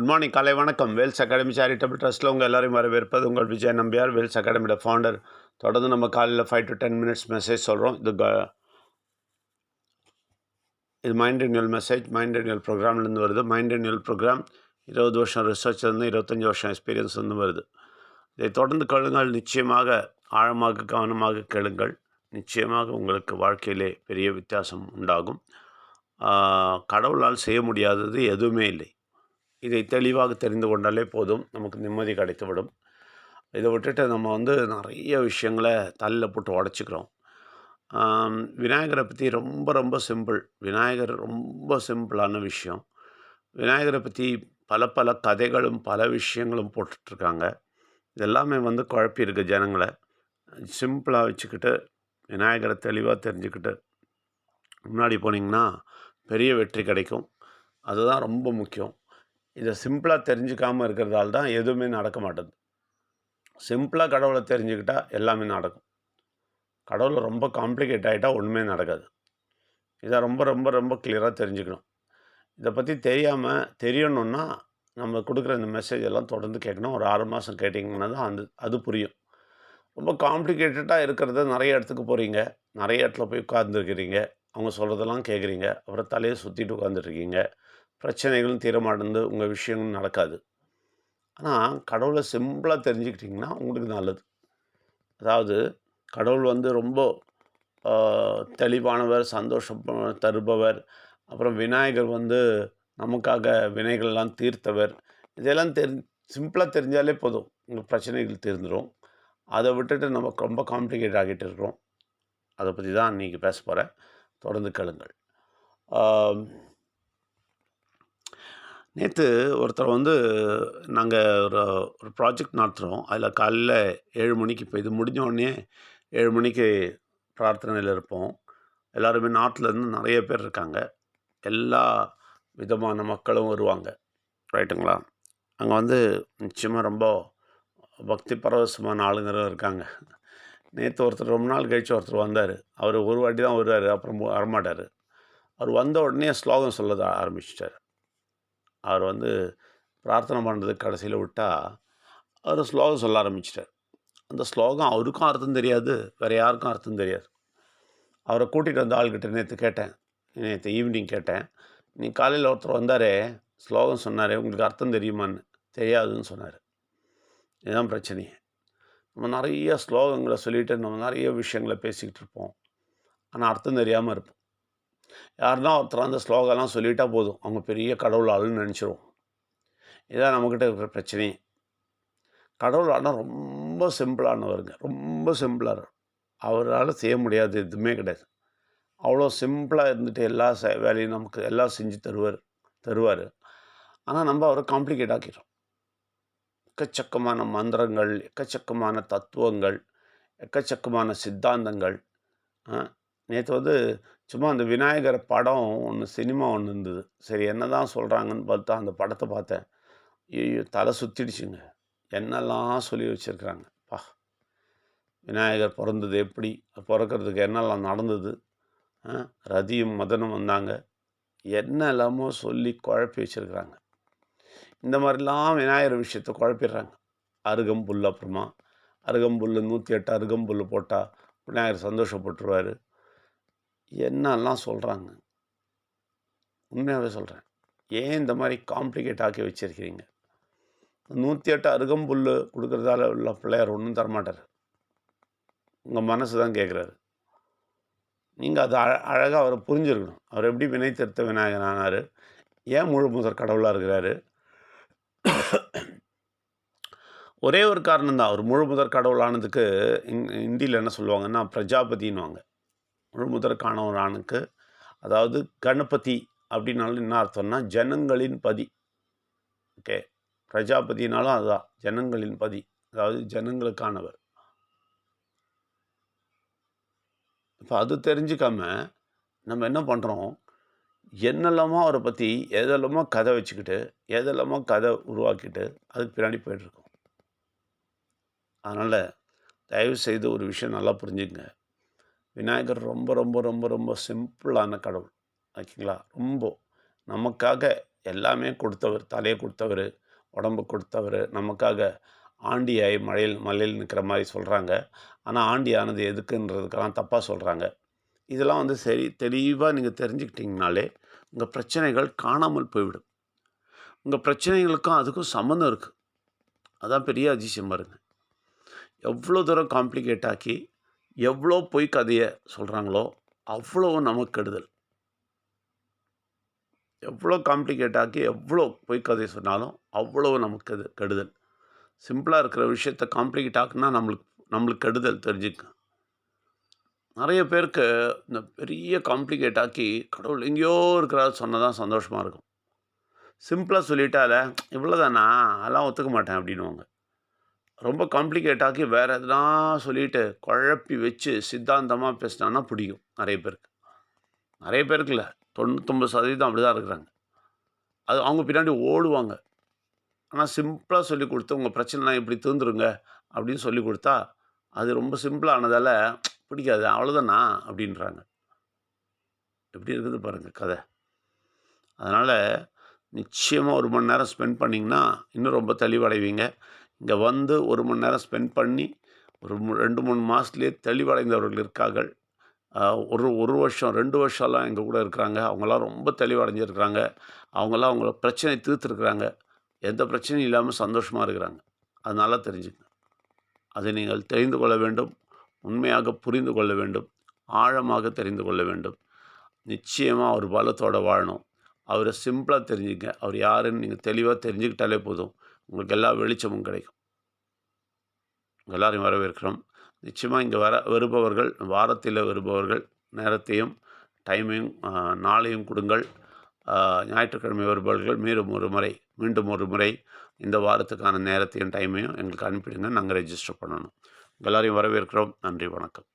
Good morning காலை வணக்கம். Wales academy charitable ட்ரஸ்ட்டில் உங்கள் எல்லோரும் வரவேற்பது உங்கள் விஜய் நம்பியார். வேல்ஸ் அகாடமியோட ஃபவுண்டர் தொடர்ந்து நம்ம காலையில் five to ten minutes message சொல்கிறோம் இது க இது mind renewal message mind renewal ப்ரோக்ராம்லேருந்து வருது. மைண்ட் ரினியூவல் ப்ரோக்ராம் இருபது வருஷம் ரிசர்ச் இருந்து இருபத்தஞ்சி வருஷம் எக்ஸ்பீரியன்ஸ் வந்து வருது. இதை தொடர்ந்து கேளுங்கள். நிச்சயமாக ஆழமாக கவனமாக கேளுங்கள். நிச்சயமாக உங்களுக்கு வாழ்க்கையிலே பெரிய வித்தியாசம் உண்டாகும். கடவுளால் செய்ய முடியாதது எதுவுமே இல்லை. இதை தெளிவாக தெரிந்து கொண்டாலே போதும். நமக்கு நிம்மதி கிடைத்துவிடும். இதை விட்டுட்டு நம்ம வந்து நிறைய விஷயங்களை தலையில் போட்டு உடச்சிக்கிறோம். விநாயகரை பற்றி ரொம்ப ரொம்ப சிம்பிள் விநாயகர் ரொம்ப சிம்பிளான விஷயம். விநாயகரை பற்றி பல பல கதைகளும் பல விஷயங்களும் போட்டுட்ருக்காங்க. இதெல்லாமே வந்து குழப்பியிருக்கு ஜனங்களை. சிம்பிளாக வச்சுக்கிட்டு விநாயகரை தெளிவாக தெரிஞ்சுக்கிட்டு முன்னாடி போனீங்கன்னா பெரிய வெற்றி கிடைக்கும். அதுதான் ரொம்ப முக்கியம். இதை சிம்பிளாக தெரிஞ்சுக்காமல் இருக்கிறதால தான் எதுவுமே நடக்க மாட்டேது. சிம்பிளாக கடவுளை தெரிஞ்சுக்கிட்டால் எல்லாமே நடக்கும். கடவுளை ரொம்ப காம்ப்ளிகேட் ஆகிட்டா ஒன்றுமே நடக்காது. இதை ரொம்ப ரொம்ப ரொம்ப கிளியராக தெரிஞ்சுக்கணும். இதை பற்றி தெரியாமல் தெரியணுன்னா நம்ம கொடுக்குற இந்த மெசேஜ் எல்லாம் தொடர்ந்து கேட்கணும். ஒரு ஆறு மாதம் கேட்டிங்கன்னா தான் அந்த அது புரியும். ரொம்ப காம்ப்ளிகேட்டடாக இருக்கிறத நிறைய இடத்துக்கு போகிறீங்க நிறைய இடத்துல போய் உட்காந்துருக்கிறீங்க அவங்க சொல்கிறதெல்லாம் கேட்குறீங்க. அப்புறம் தலையை சுற்றிட்டு உட்காந்துருக்கீங்க பிரச்சனைகளும் தீர உங்கள் விஷயங்களும் நடக்காது. ஆனால் கடவுளை சிம்பிளாக தெரிஞ்சுக்கிட்டிங்கன்னா உங்களுக்கு நல்லது. அதாவது கடவுள் வந்து ரொம்ப தெளிவானவர் சந்தோஷம் தருபவர் அப்புறம் விநாயகர் வந்து நமக்காக வினைகள்லாம் தீர்த்தவர். இதெல்லாம் தெரி சிம்பிளாக தெரிஞ்சாலே போதும். உங்கள் பிரச்சனைகள் தீர்ந்துடும் அதை விட்டுட்டு நம்ம ரொம்ப காம்ப்ளிகேட் ஆகிட்டு இருக்கிறோம். அதை பற்றி தான் இன்றைக்கி பேச போகிறேன் தொடர்ந்து கேளுங்கள். நேற்று ஒருத்தர் வந்து நாங்கள் ஒரு ஒரு ப்ராஜெக்ட் நடத்துகிறோம் அதில் காலையில் ஏழு மணிக்கு இப்போ இது முடிஞ்ச உடனே ஏழு மணிக்கு பிரார்த்தனையில் இருப்போம். எல்லாருமே நாட்டிலேருந்து நிறைய பேர் இருக்காங்க. எல்லா விதமான மக்களும் வருவாங்க. ரைட்டுங்களா அங்கே வந்து நிச்சயமாக ரொம்ப பக்தி பரவசமான ஆளுங்களும் இருக்காங்க. நேற்று ஒருத்தர் ரொம்ப நாள் கழித்து ஒருத்தர் வந்தார். அவர் ஒரு வாட்டி தான் வருவார் அப்புறம் வரமாட்டார். அவர் வந்த உடனே ஸ்லோகம் சொல்ல ஆரம்பிச்சிட்டார். அவர் வந்து பிரார்த்தனை பண்ணுறதுக்கு கடைசியில் விட்டால் அவர் ஸ்லோகம் சொல்ல ஆரம்பிச்சிட்டார். அந்த ஸ்லோகம் அவருக்கும் அர்த்தம் தெரியாது வேறு யாருக்கும் அர்த்தம் தெரியாது. அவரை கூட்டிகிட்டு வந்த ஆள்கிட்ட நேற்று கேட்டேன். நேற்று ஈவினிங் கேட்டேன். நீ காலையில் ஒருத்தர் வந்தாரே ஸ்லோகம் சொன்னாரே உங்களுக்கு அர்த்தம் தெரியுமான்னு? தெரியாதுன்னு சொன்னார். இதுதான் பிரச்சனையே. நம்ம நிறைய ஸ்லோகங்களை சொல்லிட்டு நம்ம நிறைய விஷயங்களை பேசிக்கிட்டு இருப்போம். ஆனால் அர்த்தம் தெரியாமல் இருப்போம். யாருன்னா ஒருத்தர் அந்த ஸ்லோகம்லாம் சொல்லிட்டா போதும். அவங்க பெரிய கடவுள் ஆளுன்னு நினச்சிருவோம். இதான் நம்மக்கிட்ட இருக்கிற பிரச்சனையே. கடவுள் ஆனால் ரொம்ப சிம்பிளானவருங்க. ரொம்ப சிம்பிளாக அவரால் செய்ய முடியாது எதுவுமே கிடையாது. அவ்வளோ சிம்பிளாக இருந்துட்டு எல்லா ச வேலையும் நமக்கு எல்லாம் செஞ்சு தருவார் தருவார். ஆனால் நம்ம அவரை காம்ப்ளிகேட் ஆக்கிறோம் எக்கச்சக்கமான மந்திரங்கள் எக்கச்சக்கமான தத்துவங்கள் எக்கச்சக்கமான சித்தாந்தங்கள் நேற்று வந்து சும்மா அந்த விநாயகர் படம் ஒன்று சினிமா ஒன்று இருந்தது. சரி என்ன தான் சொல்கிறாங்கன்னு பார்த்தா அந்த படத்தை பார்த்தேன். ஐயோ தலை சுற்றிடுச்சுங்க என்னெல்லாம் சொல்லி வச்சுருக்குறாங்க. பா விநாயகர் பிறந்தது எப்படி? பிறக்கிறதுக்கு என்னெல்லாம் நடந்தது? ஆ, ரதியும் மதனும் வந்தாங்க. என்ன எல்லாமோ சொல்லி குழப்பி வச்சுருக்குறாங்க. இந்த மாதிரிலாம் விநாயகர் விஷயத்தை குழப்பிடுறாங்க. அருகம்புல் அப்புறமா அருகம்புல் நூற்றி எட்டு அருகம்புல் போட்டால் விநாயகர் சந்தோஷப்பட்டுருவார். என்னெல்லாம் சொல்கிறாங்க உண்மையாகவே சொல்கிறேன் ஏன் இந்த மாதிரி காம்ப்ளிகேட் ஆக்கி வச்சுருக்கிறீங்க? நூற்றி எட்டு அருகம்புல் கொடுக்குறதால உள்ள பிள்ளையார் ஒன்றும் தரமாட்டார் உங்கள் மனசு தான் கேட்குறாரு நீங்கள் அதை அழ அழகாக அவரை புரிஞ்சிருக்கணும். அவர் எப்படி வினை திருத்த விநாயகன் ஆனார்? ஏன் முழு முதற் கடவுளாக இருக்கிறாரு? ஒரே ஒரு காரணம் தான் அவர் முழு முதற் கடவுளானதுக்கு இந்தியில் என்ன சொல்லுவாங்கன்னா பிரஜாபதின்னுவாங்க. முழு காணவரானுக்கு அதாவது கணபதி அப்படின்னாலும் என்ன அர்த்தம்னா ஜனங்களின் பதி. ஓகே. பிரஜாபதினாலும் அதுதான். ஜனங்களின் பதி. அதாவது ஜனங்களுக்கானவர். இப்போ அது தெரிஞ்சுக்காம நம்ம என்ன பண்ணுறோம் என்னெல்லாமோ அவரை பற்றி எதெல்லாமோ கதை வச்சுக்கிட்டு எதெல்லாமோ கதை உருவாக்கிட்டு அதுக்கு பின்னாடி போயிட்டுருக்கோம் அதனால் தயவு செய்து ஒரு விஷயம் நல்லா புரிஞ்சுங்க விநாயகர் ரொம்ப ரொம்ப ரொம்ப ரொம்ப சிம்பிளான கடவுள். ஓகேங்களா? ரொம்ப. நமக்காக எல்லாமே கொடுத்தவர் தலையை கொடுத்தவர் உடம்பு கொடுத்தவர் நமக்காக ஆண்டியாய் மழையில் மலையில் நிற்கிற மாதிரி சொல்கிறாங்க ஆனால் ஆண்டி ஆனது எதுக்குன்றதுக்கெல்லாம் தப்பாக சொல்கிறாங்க இதெல்லாம் வந்து சரி தெளிவாக நீங்கள் தெரிஞ்சுக்கிட்டிங்கனாலே உங்கள் பிரச்சனைகள் காணாமல் போய்விடும். உங்கள் பிரச்சனைகளுக்கும் அதுக்கும் சம்மந்தம் இருக்குது அதான் பெரிய அதிசயம் பாருங்கள் எவ்வளோ தூரம் காம்ப்ளிகேட் ஆக்கி எவ்வளோ பொய் கதையை சொல்கிறாங்களோ அவ்வளோ நமக்கு கெடுதல். எவ்வளோ காம்ப்ளிகேட் ஆக்கி எவ்வளோ பொய் கதை சொன்னாலும் அவ்வளோ நமக்கு அது கெடுதல். சிம்பிளாக இருக்கிற விஷயத்த காம்ப்ளிகேட் ஆக்குனா நம்மளுக்கு நம்மளுக்கு கெடுதல் தெரிஞ்சுக்க. நிறைய பேருக்கு இந்த பெரிய காம்ப்ளிகேட் ஆக்கி கடவுள் எங்கேயோ இருக்கிறாரு சொன்னதான் சந்தோஷமாக இருக்கும். சிம்பிளாக சொல்லிட்டால இவ்வளோதானா அதெல்லாம் ஒத்துக்க மாட்டேன் அப்படின்னுவாங்க. ரொம்ப காம்ப்ளிகேட் ஆக்கி வேறு எதுனா சொல்லிட்டு குழப்பி வச்சு சித்தாந்தமாக பேசினான்னா பிடிக்கும் நிறைய பேருக்கு. நிறைய பேருக்கு இல்லை. தொண்ணூத்தொம்பது சதவீதம் அப்படி தான் இருக்கிறாங்க. அது அவங்க பின்னாடி ஓடுவாங்க. ஆனால் சிம்பிளாக சொல்லி கொடுத்து உங்கள் பிரச்சனைலாம் இப்படி தீர்ந்துருங்க அப்படின்னு சொல்லி கொடுத்தா அது ரொம்ப சிம்பிளானதால் பிடிக்காது. அவ்வளோதானா அப்படின்றாங்க. எப்படி இருக்குது பாருங்கள் கதை. அதனால் நிச்சயமாக ஒரு மணி நேரம் ஸ்பெண்ட் பண்ணிங்கன்னா இன்னும் ரொம்ப தெளிவடைவீங்க. இங்கே வந்து ஒரு மணி நேரம் ஸ்பெண்ட் பண்ணி ஒரு ரெண்டு மூணு மாதத்துலேயே தெளிவடைந்தவர்கள் இருக்கார்கள். ஒரு ஒரு வருஷம் ரெண்டு வருஷம்லாம் எங்கள் கூட இருக்கிறாங்க. அவங்களாம் ரொம்ப தெளிவடைஞ்சிருக்கிறாங்க. அவங்களாம் அவங்கள பிரச்சனை தீர்த்துருக்குறாங்க. எந்த பிரச்சனையும் இல்லாமல் சந்தோஷமாக இருக்கிறாங்க. அதனால தெரிஞ்சுங்க அதை நீங்கள் தெரிந்து கொள்ள வேண்டும். உண்மையாக புரிந்து கொள்ள வேண்டும். ஆழமாக தெரிந்து கொள்ள வேண்டும். நிச்சயமாக அவர் பலத்தோடு வாழணும். அவரை சிம்பிளாக தெரிஞ்சுங்க அவர் யாருன்னு நீங்கள் தெளிவாக தெரிஞ்சுக்கிட்டாலே போதும். உங்களுக்கு எல்லா வெளிச்சமும் கிடைக்கும். எல்லாரையும் வரவேற்கிறோம். நிச்சயமாக இங்கே வர வருபவர்கள் வாரத்தில் வருபவர்கள் நேரத்தையும் டைமையும் நாளையும் கொடுங்கள். ஞாயிற்றுக்கிழமை வருபவர்கள் மீண்டும் ஒரு முறை மீண்டும் ஒரு முறை இந்த வாரத்துக்கான நேரத்தையும் டைமையும் எங்களுக்கு அனுப்பிடுங்க. நாங்கள் ரெஜிஸ்டர் பண்ணணும். எல்லாரையும் வரவேற்கிறோம். நன்றி வணக்கம்.